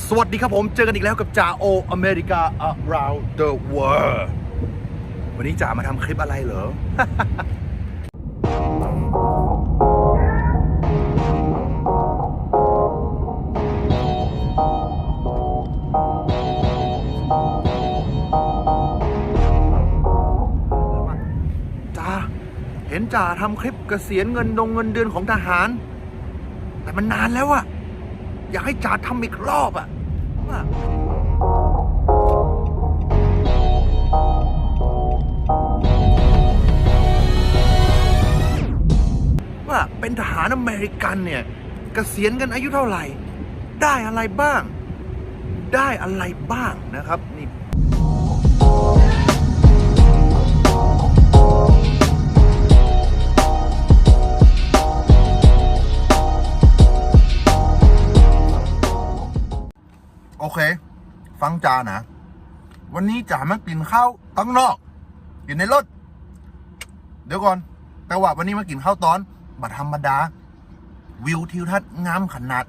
สวัสดีครับผม เจอกันอีกแล้วกับจ่าโออเมริกา around the world วันนี้จ่ามาทำคลิปอะไรเหรอ จ่า เห็นจ่าทำคลิปเกษียณเงินดงเงินเดือนของทหาร แต่มันนานแล้วอะ อยากให้จ่าทำอีกรอบอะว่าว่าเป็นทหารอเมริกันเนี่ยเกษียณกันอายุเท่าไหร่ ได้อะไรบ้าง ได้อะไรบ้างนะครับ เค ฟังจานะ วันนี้จ๋ามากินข้าวตั้งนอกกินในรถ เดี๋ยวก่อน แต่ว่าวันนี้มากินข้าวตอนบัธรรมดา วิวทิวทัศน์งามขนาด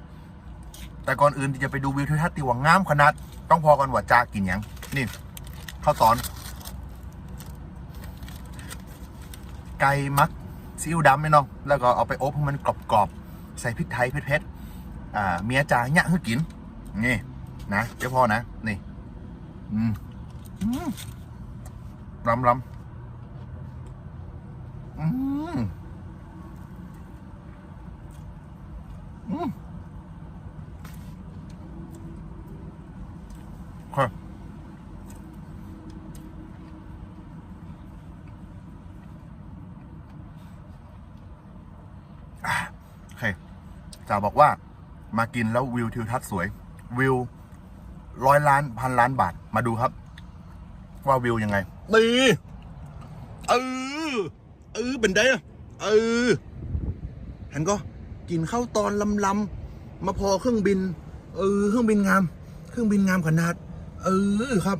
แต่ก่อนอื่นที่จะไปดูวิวทิวทัศน์ที่ว่างามขนาด ต้องพอกันว่าจากินยังนี่ข้าวตอน ไก่มักซีอิ๊วดำไหมน้อง แล้วก็เอาไปอบให้มันกรอบๆ ใส่พริกไทยเผ็ดๆ อ่า เมียจ่าเนี่ยให้กิน นี่ นะเจ้าพ่อนะ นี่ อืมลำลำอืมอืมค่ะอะโอเคจ่าบอกว่ามากินแล้ววิวทิวทัศน์สวย วิว ร้อยล้านพันล้านบาทมาดูครับ ว่าวิวยังไงนี่เออเออเป็นได้อะเออเห็นก็กินข้าวตอนลำลำมาพอเครื่องบิน เออ เครื่องบินงาม เครื่องบินงามขนาด เออครับ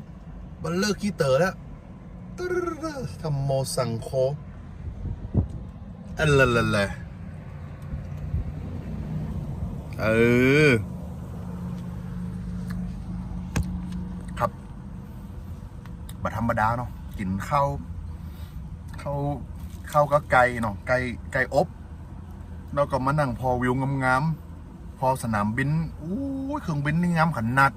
บันเลิกขี้เต๋อแล้วตึ๊ดๆทำโมสังโคอันละละละเออ ครับบัธ รรมดาเนาะกินข้าวข้าวข้าวก็ไก่เนาะไก่ไก่อบแล้วก็มานั่งพอวิวงามๆพอสนามบินอู้เครื่องบินนี่งามขนาด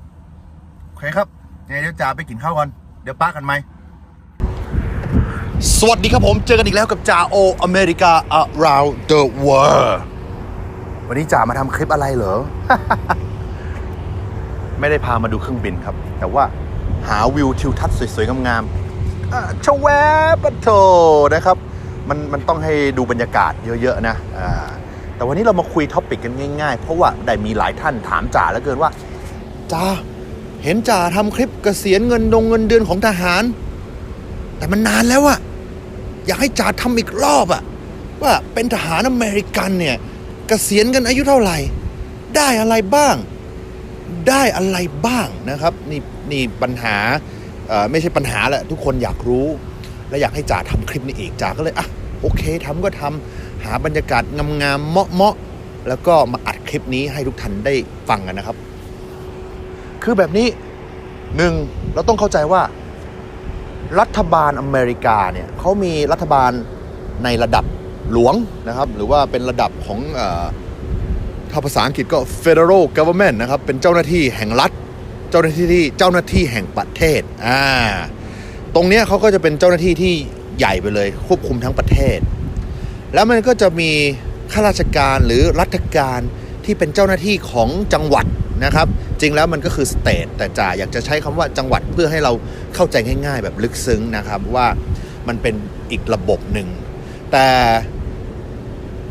โอเคครับไงเดี๋ยวจ่าไปกินข้าวก่อนเดี๋ยวป้ากันไหมสวัสดีครับผมเจอกันอีกแล้วกับจ่าโออเมริกา around the world วันนี้จ่ามาทำคลิปอะไรเหรอ ไม่ได้พามาดูเครื่องบินครับ แต่ว่า หาวิวทิวทัศน์สวยๆงามๆอ่าชะแวปะโถนะครับมันมันต้องให้ดูบรรยากาศเยอะๆนะแต่วันนี้เรามาคุยท็อปิกกันง่ายๆ เพราะว่าได้มีหลายท่านถามจ่าแล้วเกินว่าจ่าเห็นจ่าทำคลิปเกษียณเงินดงเงินเดือนของทหาร แต่มันนานแล้วอะอยากให้จ่าทำอีกรอบอะว่าเป็นทหารอเมริกันเนี่ยเกษียณกันอายุเท่าไหร่ ได้อะไรบ้าง ได้อะไรบ้างนะครับ นี่ นี่ปัญหาไม่ใช่ปัญหาแหละทุกคนอยากรู้ และอยากให้จ่าทำคลิปนี้อีกจ่าก็เลยอะโอเคทำก็ทำหาบรรยากาศงามๆเหมาะๆแล้วก็มาอัดคลิปนี้ให้ทุกท่านได้ฟังกันนะครับ คือแบบนี้หนึ่งเราต้องเข้าใจว่า รัฐบาลอเมริกาเนี่ยเขามีรัฐบาลในระดับหลวงนะครับ หรือว่าเป็นระดับของอถ้าภาษาอังกฤษก็ federal government นะครับ เป็นเจ้าหน้าที่แห่งรัฐ เจ้าหน้าที่ที่เจ้าหน้าที่แห่งประเทศอ่าตรงเนี้ยเขาก็จะเป็นเจ้าหน้าที่ที่ใหญ่ไปเลย ควบคุมทั้งประเทศ แล้วมันก็จะมีข้าราชการหรือรัฐการที่เป็นเจ้าหน้าที่ของจังหวัดนะครับ จริงแล้วมันก็คือสเตทแต่จ่าอยากจะใช้คำว่าจังหวัดเพื่อให้เราเข้าใจง่ายๆ แบบลึกซึ้งนะครับว่ามันเป็นอีกระบบหนึ่ง แต่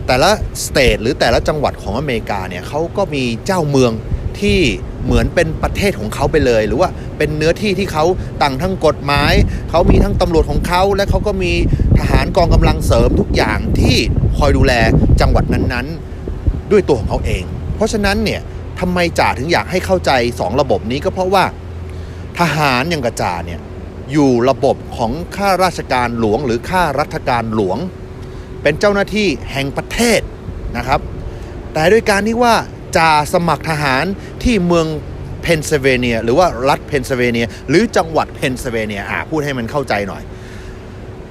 แต่ละสเตทหรือแต่ละจังหวัดของอเมริกาเนี่ยเขาก็มีเจ้าเมือง ที่เหมือนเป็นประเทศของเขาไปเลย หรือว่าเป็นเนื้อที่ที่เขาตั้งทั้งกฎหมาย เขามีทั้งตำรวจของเขา และเขาก็มีทหารกองกำลังเสริมทุกอย่างที่คอยดูแลจังหวัดนั้นๆ ด้วยตัวของเขาเอง เพราะฉะนั้นเนี่ยทำไมจ่าถึงอยากให้เข้าใจ 2 ระบบนี้ก็เพราะว่าทหารอย่างกระจ่าเนี่ยอยู่ระบบของข้าราชการหลวง หรือข้ารัฐการหลวง เป็นเจ้าหน้าที่แห่งประเทศนะครับ แต่ด้วยการที่ว่า จ่าสมัครทหารที่เมืองเพนซิลเวเนีย หรือว่ารัฐเพนซิลเวเนีย หรือจังหวัดเพนซิลเวเนียอ่าพูดให้มันเข้าใจหน่อย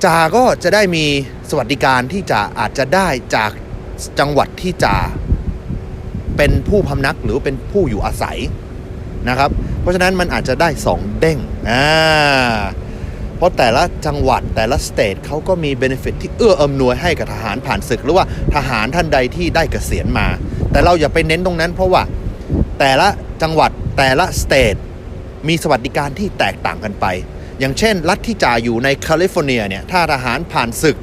จาก็จะได้มีสวัสดิการที่จะอาจจะได้จากจังหวัดที่จะเป็นผู้พำนักหรือเป็นผู้อยู่อาศัยนะครับ เพราะฉะนั้นมันอาจจะได้ 2 เด้งอ่าเพราะแต่ละจังหวัดแต่ละสเตทเขาก็มีเบนฟิตที่เอื้ออำนวยให้กับทหารผ่านศึก หรือว่าทหารท่านใดที่ได้เกษียณมา แต่เราอย่าไปเน้นตรงนั้น เพราะว่าแต่ละจังหวัดแต่ละสเตทมีสวัสดิการที่แตกต่างกันไป อย่างเช่น รัฐที่จ่าอยู่ในแคลิฟอร์เนียเนี่ยถ้าทหารผ่านศึก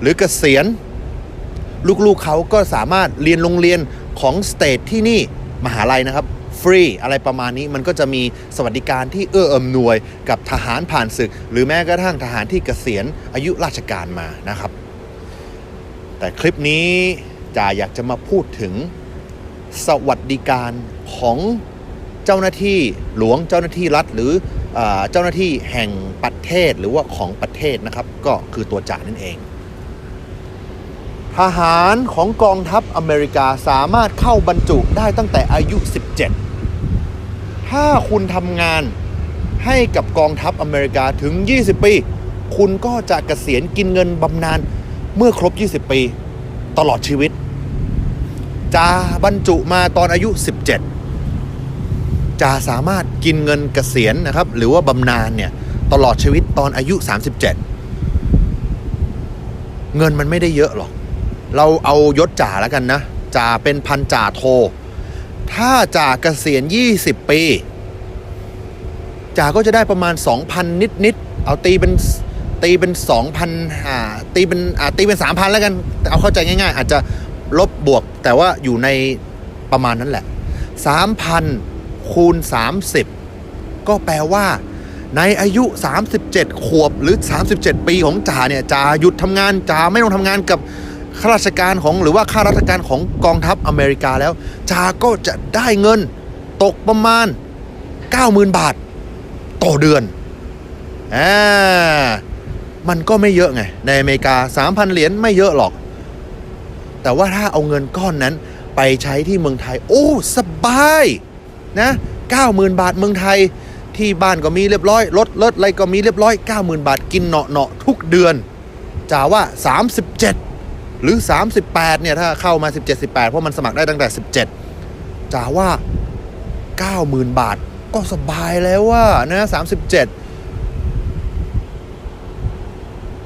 หรือเกษียณ ลูกๆเขาก็สามารถเรียนโรงเรียนของสเตทที่นี่มหาลัยนะครับฟรีอะไรประมาณนี้มันก็จะมีสวัสดิการที่เอื้ออำนวยกับทหารผ่านศึก หรือแม้กระทั่งทหารที่เกษียณอายุราชการมานะครับ แต่คลิปนี้จ่าอยากจะมาพูดถึง สวัสดิการของเจ้าหน้าที่หลวงเจ้าหน้าที่รัฐ หรือเอเจ้าหน้าที่แห่งประเทศหรือว่าของประเทศนะครับ ก็คือตัวจ่านั่นเอง ทหารของกองทัพอเมริกาสามารถเข้าบรรจุได้ตั้งแต่อายุ 17 ถ้าคุณทำงานให้กับกองทัพอเมริกาถึง 20 ปี คุณก็จะเกษียณกินเงินบำนาญเมื่อครบ 20 ปี ตลอดชีวิต จะบรรจุมาตอนอายุ 17จะสามารถกินเงินเกษียณนะครับ หรือว่าบำนาญเนี่ยตลอดชีวิตตอนอายุ 37 เงินมันไม่ได้เยอะหรอก เราเอายศจ่าแล้วกันนะจ่าเป็นพันจ่าโท ถ้าจ่าเกษียณ 20 ปีจ่าก็จะได้ประมาณ 2,000 นิดนิดเอาตีเป็นตีเป็น 2,000อ่าตีเป็นอ่าตีเป็น 3,000 แล้วกัน เอาเข้าใจง่ายๆ อาจจะลบบวก แต่ว่าอยู่ในประมาณนั้นแหละ 3,000 คูณ 30 ก็แปลว่า ในอายุ 37 ขวบหรือ 37 ปีของจ่าเนี่ยจ่าหยุดทำงานจ่าไม่ต้องทำงานกับข้าราชการของหรือว่าข้าราชการของกองทัพอเมริกาแล้วจ่าก็จะได้เงินตกประมาณ 90,000 บาท ต่อเดือนอ่ามันก็ไม่เยอะไง ในอเมริกา 3,000 เหรียญไม่เยอะหรอก แต่ว่าถ้าเอาเงินก้อนนั้นไปใช้ที่เมืองไทย โอ้ สบายนะ90,000 บาทเมืองไทยที่บ้านก็มีเรียบร้อยรถรถอะไรก็มีเรียบร้อย 90,000 บาทกินเนาะเนาะๆทุกเดือนจ่าว่า 37 หรือ 38เนี่ยถ้าเข้ามา 17 18 เพราะมันสมัครได้ตั้งแต่ 17จ่าว่า 90,000 บาทก็สบายแล้วว่านะ37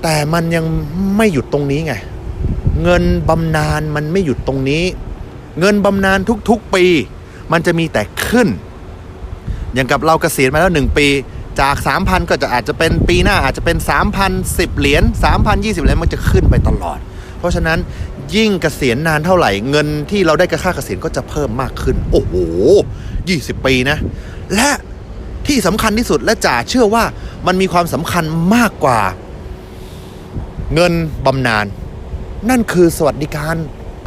แต่มันยังไม่หยุดตรงนี้ไง เงินบำนาญมันไม่หยุดตรงนี้ เงินบำนาญทุกๆปี มันจะมีแต่ขึ้น อย่างกับเราเกษียณมาแล้วหนึ่งปี จาก 3,000 ก็จะอาจจะเป็นปีหน้าอาจจะเป็น 3,010 เหรียญ3,020เหรียญมันจะขึ้นไปตลอด เพราะฉะนั้นยิ่งเกษียณนานเท่าไหร่ เงินที่เราได้กับค่าเกษียณก็จะเพิ่มมากขึ้น โอ้โห 20 ปีนะ และที่สำคัญที่สุดและจ่าเชื่อว่ามันมีความสำคัญมากกว่า เงินบำนาญ นั่นคือสวัสดิการ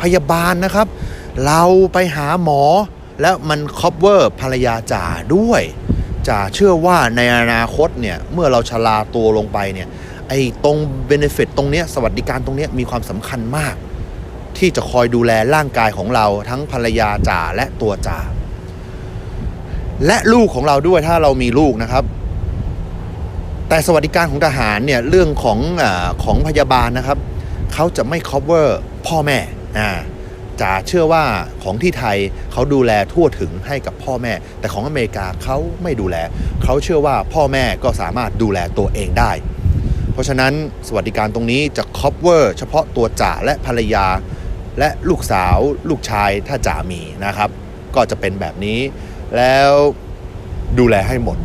พยาบาลนะครับ เราไปหาหมอแล้วมันครอบเวอร์ภรรยาจ่าด้วยจ่าเชื่อว่าในอนาคตเนี่ย เมื่อเราชราตัวลงไปเนี่ย ไอ้ตรงเบนฟิตตรงเนี้ยสวัสดิการตรงเนี้ยมีความสำคัญมาก ที่จะคอยดูแลร่างกายของเราทั้งภรรยาจ่าและตัวจ่าและลูกของเราด้วยถ้าเรามีลูกนะครับ แต่สวัสดิการของทหารเนี่ยเรื่องของอของพยาบาลนะครับ เขาจะไม่ cover พ่อแม่อ่าจะเชื่อว่าของที่ไทยเขาดูแลทั่วถึงให้กับพ่อแม่ แต่ของอเมริกาเขาไม่ดูแล เขาเชื่อว่าพ่อแม่ก็สามารถดูแลตัวเองได้ เพราะฉะนั้นสวัสดิการตรงนี้จะ cover เฉพาะตัวจ่าและภรรยา และลูกสาว ลูกชายถ้าจ่ามีนะครับ ก็จะเป็นแบบนี้ แล้วดูแลให้หมด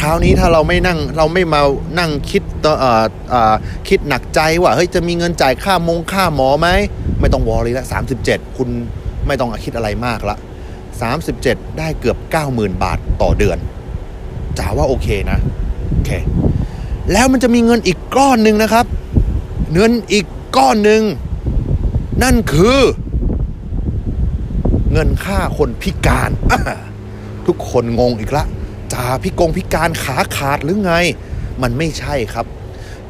คราวนี้ถ้าเราไม่นั่งเราไม่มานั่งคิดต่อเอ่อเอ่อคิดหนักใจว่าเฮ้ยจะมีเงินจ่ายค่ามงค่าหมอไหมไม่ต้องวอรี่ละ37คุณไม่ต้องคิดอะไรมากละ37ได้เกือบ90,000บาทต่อเดือนจ๋าว่าโอเคนะโอเคแล้วมันจะมีเงินอีกก้อนหนึ่งนะครับ เงินอีกก้อนหนึ่งนั่นคือ เงินค่าคนพิการ ทุกคนงงอีกละ จ่าพิกงพิการขาขาดหรือไง มันไม่ใช่ครับ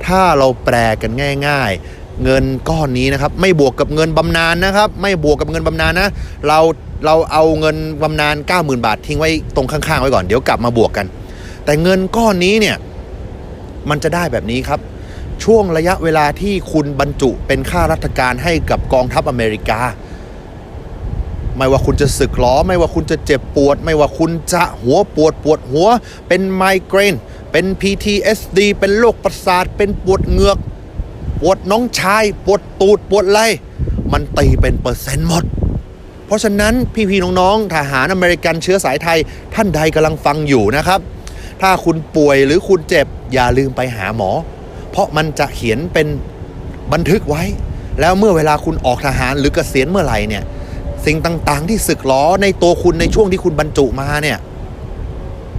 ถ้าเราแปลกันง่าย ๆ เงินก้อนนี้นะครับ ไม่บวกกับเงินบำนาญนะครับ ไม่บวกกับเงินบำนาญนะ เราเราเอาเงินบำนาญ90,000 บาททิ้งไว้ตรงข้างๆไว้ก่อนเดี๋ยวกลับมาบวกกัน แต่เงินก้อนนี้เนี่ยมันจะได้แบบนี้ครับ ช่วงระยะเวลาที่คุณบรรจุเป็นข้าราชการให้กับกองทัพอเมริกา ไม่ว่าคุณจะสึกหรอ ไม่ว่าคุณจะเจ็บปวด ไม่ว่าคุณจะหัวปวดปวดหัว เป็นไมเกรน เป็น PTSD เป็นโรคประสาท เป็นปวดเหงือก ปวดน้องชาย ปวดตูด ปวดไหลมันตีเป็นเปอร์เซ็นต์หมด เพราะฉะนั้นพี่ๆน้องๆทหารอเมริกันเชื้อสายไทย ท่านใดกำลังฟังอยู่นะครับ ถ้าคุณป่วยหรือคุณเจ็บอย่าลืมไปหาหมอ เพราะมันจะเขียนเป็นบันทึกไว้ แล้วเมื่อเวลาคุณออกทหารหรือเกษียณเมื่อไหร่เนี่ย สิ่งต่าง ๆ ที่สึกหรอในตัวคุณในช่วงที่คุณบรรจุมาเนี่ย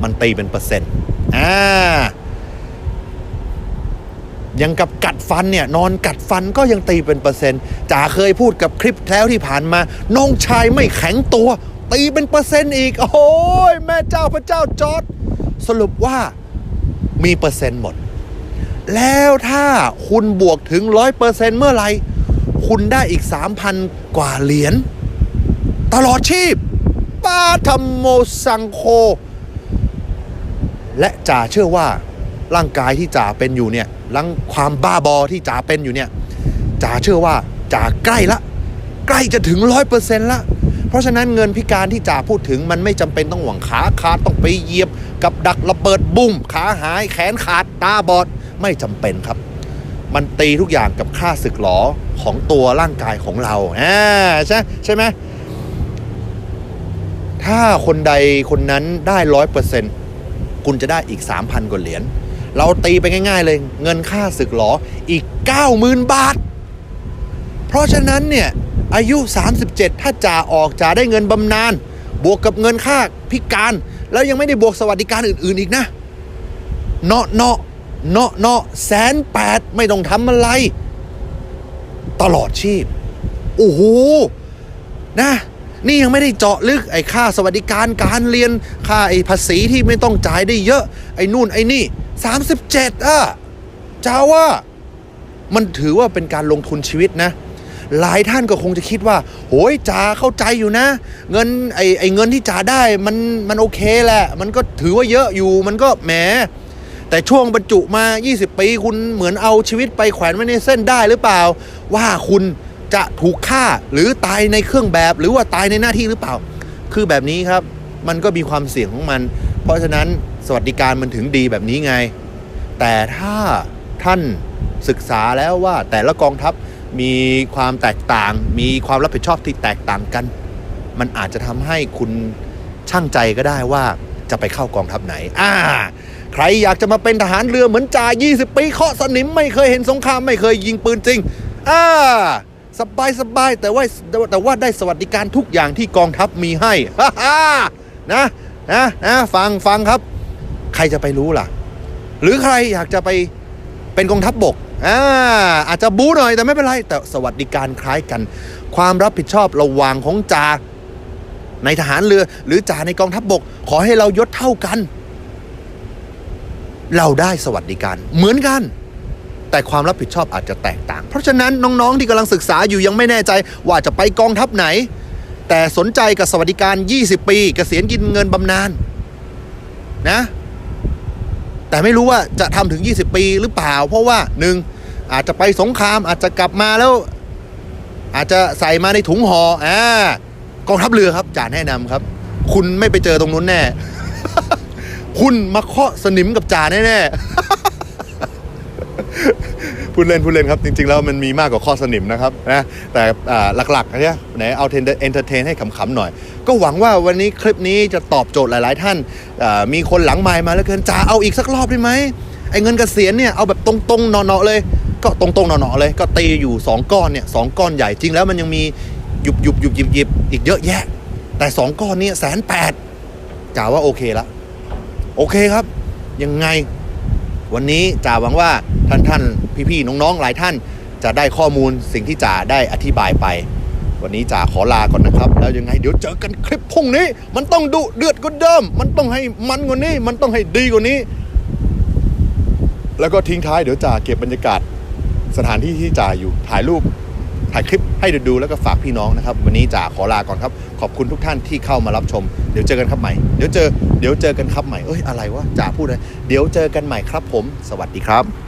มันตีเป็นเปอร์เซ็นต์อ่ายังกับกัดฟันเนี่ย นอนกัดฟันก็ยังตีเป็นเปอร์เซ็นต์จ๋าเคยพูดกับคลิปแล้วที่ผ่านมา น้องชายไม่แข็งตัว ตีเป็นเปอร์เซ็นต์อีก โอ้โหแม่เจ้าพระเจ้าจอร์ดสรุปว่ามีเปอร์เซ็นต์หมด แล้วถ้าคุณบวกถึงร้อยเปอร์เซ็นต์เมื่อไหร่ คุณได้อีก3,000กว่าเหรียญ ตลอดชีพป้าธรรมโมสังโค และจ่าเชื่อว่าร่างกายที่จ่าเป็นอยู่เนี่ยร่างความบ้าบอที่จ่าเป็นอยู่เนี่ยจ่าเชื่อว่าจ่าใกล้ละ ใกล้จะถึงร้อยเปอร์เซ็นต์ละเพราะฉะนั้นเงินพิการที่จ่าพูดถึงมันไม่จำเป็นต้องหวังขาขาดต้องไปเหยียบ กับดักระเบิดบุ้มขาหายแขนขาดตาบอดไม่จำเป็นครับ มันตีทุกอย่างกับค่าศึกหลอของตัวร่างกายของเราอ่าใช่ใช่ไหม ถ้าคนใดคนนั้นได้ร้อยเปอร์เซ็นต์คุณจะได้อีก 3,000 กว่าเหรียญ เราตีไปง่าย ๆ เลย เงินค่าศึกหรออีก 90,000 บาท เพราะฉะนั้นเนี่ย อายุ 37 ถ้าจ่าออกจ่าได้เงินบำนาญบวกกับเงินค่าพิการ แล้วยังไม่ได้บวกสวัสดิการอื่น ๆ อีกนะ เนาะเนาะเนาะเนาะแสนแปดไม่ต้องทำอะไร ตลอดชีพ โอ้โห นะ นี่ยังไม่ได้เจาะลึกไอ้ค่าสวัสดิการการเรียนค่าไอ้ภาษีที่ไม่ต้องจ่ายได้เยอะ ไอ้นู่นไอ้นี่ 37อะจ้าว่ามันถือว่าเป็นการลงทุนชีวิตนะ หลายท่านก็คงจะคิดว่า โหยจ่าเข้าใจอยู่นะ เงินไอ้ไอ้เงินที่จ่าได้มันมันโอเคแหละ มันก็ถือว่าเยอะอยู่มันก็แหมแต่ช่วงบรรจุมา 20 ปี คุณเหมือนเอาชีวิตไปแขวนไว้ในเส้นได้หรือเปล่า ว่าคุณ จะถูกฆ่าหรือตายในเครื่องแบบหรือว่าตายในหน้าที่หรือเปล่า คือแบบนี้ครับมันก็มีความเสี่ยงของมัน เพราะฉะนั้นสวัสดิการมันถึงดีแบบนี้ไง แต่ถ้าท่านศึกษาแล้วว่าแต่ละกองทัพมีความแตกต่าง มีความรับผิดชอบที่แตกต่างกัน มันอาจจะทำให้คุณช่างใจก็ได้ว่าจะไปเข้ากองทัพไหน อ่า ใครอยากจะมาเป็นทหารเรือเหมือนจ่า 20 ปีเคาะสนิมไม่เคยเห็นสงครามไม่เคยยิงปืนจริง อ่า สบายสบายแต่ว่าแต่ว่าได้สวัสดิการทุกอย่างที่กองทัพมีให้ฮ่าฮ่านะนะนะฟังฟังครับ ใครจะไปรู้ล่ะ หรือใครอยากจะไปเป็นกองทัพบบกอ่าอาจจะบู๊หน่อยแต่ไม่เป็นไร แต่สวัสดิการคล้ายกัน ความรับผิดชอบระหว่างของจ่าในทหารเรือ หรือจ่าในกองทัพบบก ขอให้เรายศเท่ากัน เราได้สวัสดิการเหมือนกัน แต่ความรับผิดชอบอาจจะแตกต่าง เพราะฉะนั้นน้องๆ ที่กำลังศึกษาอยู่ยังไม่แน่ใจว่าจะไปกองทัพไหน แต่สนใจกับสวัสดิการ 20 ปีเกษียณกินเงินบำนาญนะ แต่ไม่รู้ว่าจะทำถึง 20 ปีหรือเปล่า เพราะว่าหนึ่งอาจจะไปสงครามอาจจะกลับมาแล้ว อาจจะใส่มาในถุงห่ออ่ากองทัพเรือครับจ่าแนะนำครับ คุณไม่ไปเจอตรงนู้นแน่ คุณมาเคาะสนิมกับจ่าแน่ๆ พูดเล่นพูดเล่นครับ จริง ๆ แล้วมันมีมากกว่าข้อสนิมนะครับนะแต่หลักๆเนี่ยไหนเอาเทนเอนเตอร์เทนให้ขำๆหน่อย ก็หวังว่าวันนี้คลิปนี้จะตอบโจทย์หลาย ๆ ท่านมีคนหลังไมค์มาแล้วเกินจ่าเอาอีกสักรอบได้ไหมไอ้เงินเกษียณเนี่ยเอาแบบตรงๆเนาะๆเลย ก็ตรงๆเนาะๆเลย ก็ตีอยู่ 2 ก้อนเนี่ยสองก้อนใหญ่จริงแล้วมันยังมีหยุบหยุบหยุบหยิบหยิบอีกเยอะแยะ แต่ 2 ก้อนนี่ยแสนแปดจ่าว่าโอเคละโอเคครับ ยังไง วันนี้จ่าหวังว่าท่านท่านพี่ๆน้องๆหลายท่าน จะได้ข้อมูลสิ่งที่จ่าได้อธิบายไป วันนี้จ่าขอลาก่อนนะครับ แล้วยังไงเดี๋ยวเจอกันคลิปพรุ่งนี้ มันต้องดุเดือดกว่าเดิม มันต้องให้มันกว่านี้ มันต้องให้ดีกว่านี้ แล้วก็ทิ้งท้ายเดี๋ยวจ่าเก็บบรรยากาศสถานที่ที่จ่าอยู่ถ่ายรูป ถ่ายคลิปให้ดูแล้วก็ฝากพี่น้องนะครับ วันนี้จ่าขอลาก่อนครับ ขอบคุณทุกท่านที่เข้ามารับชม เดี๋ยวเจอกันครับใหม่ เดี๋ยวเจอ เดี๋ยวเจอกันครับใหม่ เอ้ย อะไรวะจ่าพูดเลยเดี๋ยวเจอกันใหม่ครับผม สวัสดีครับ